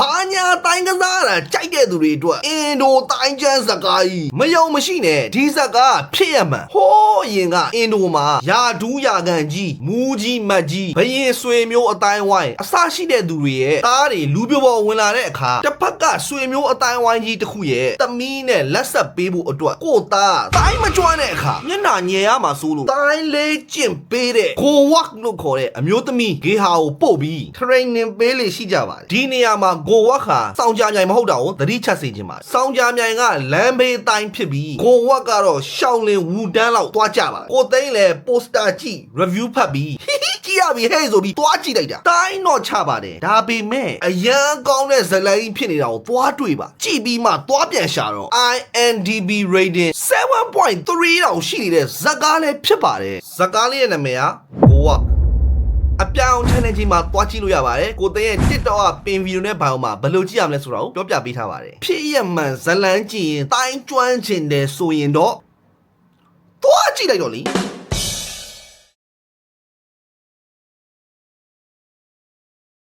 ဘာညာတိုင်းကစားတာကြိုက်တဲ့သူတွေအတွက်အင်ဒိုတိုင်းချမ်းစကားကြီးမယုံမရှိနဲ့ဒီစကားဖြစ်ရမှန်ဟိုးအရင်ကအင်ဒိုမှာယာဒူးယာကန်ကြီးမူးကြီးမတ်ကြီးဘရင်ဆွေမျိုးအတိုင်းဝိုင်းအစရှိတဲ့သူတွေရဲ့တားတွေလူပြပေါ်ဝင်လာတဲ့အခါတစ်ဖက်ကဆွေမျိုးအတိုင်းဝိုင်းကြီးတစ်ခုရဲ့သမီးနဲ့လက်ဆက်ပေးဖို့အတွက်ကိုသားတိုင်းမကျွမ်းတဲ့အခါမျက်နှာညယ်ရမှာစိုးလို့တိုင်းလေးကျင့်ပေးတဲ့ကိုဝက်လို့ခေါ်တဲ့အမျိုးသမီးဂေဟာကိုပို့ပြီး training ပေးလေရှိကြပါတယ်ဒီနေရာမှာကိုဝက်ခါစောင်းကြမြိုင်မဟုတ်တာကိုသတိချက်စေခြင်းပါစောင်းကြမြိုင်ကလမ်းဘေးတိုင်းဖြစ်ပြီးကိုဝက်ကတော့ရှောင်းလင်ဝူတန်းလောက်သွားကြပါကိုသိန်းလည်း poster ကြည့် review ဖတ်ပြီးကြည့်ရပြီဟဲ့ဆိုပြီးသွားကြည့်လိုက်တာတိုင်းတော့ချပါတယ်ဒါပေမဲ့အရန်ကောင်းတဲ့ဇလိုင်းဖြစ်နေတာကိုသွားတွေ့ပါကြည့်ပြီးမှသွားပြန်ရှာတော့ INDB rating 7.3တောင်ရှိနေတဲ့ဇက်ကားလည်းဖြစ်ပါတယ်ဇက်ကားလေးရဲ့နာမည်ကကိုဝက် အပြောင်း channel ကြီးမှာတွားကြည့်လို့ရပါတယ်ကိုသိန်းရဲ့ TikTok ကပင်ဗီဒီယိုနဲ့ဘာလို့မှာဘယ်လိုကြည့်ရမလဲဆိုတာကိုပြောပြပေးထားပါတယ်ဖြစ်ရမှန်ဇလန်းကြည့်ရင်တိုင်းကျွမ်းချင်တယ်ဆိုရင်တော့တွားကြည့်လိုက်တော့လी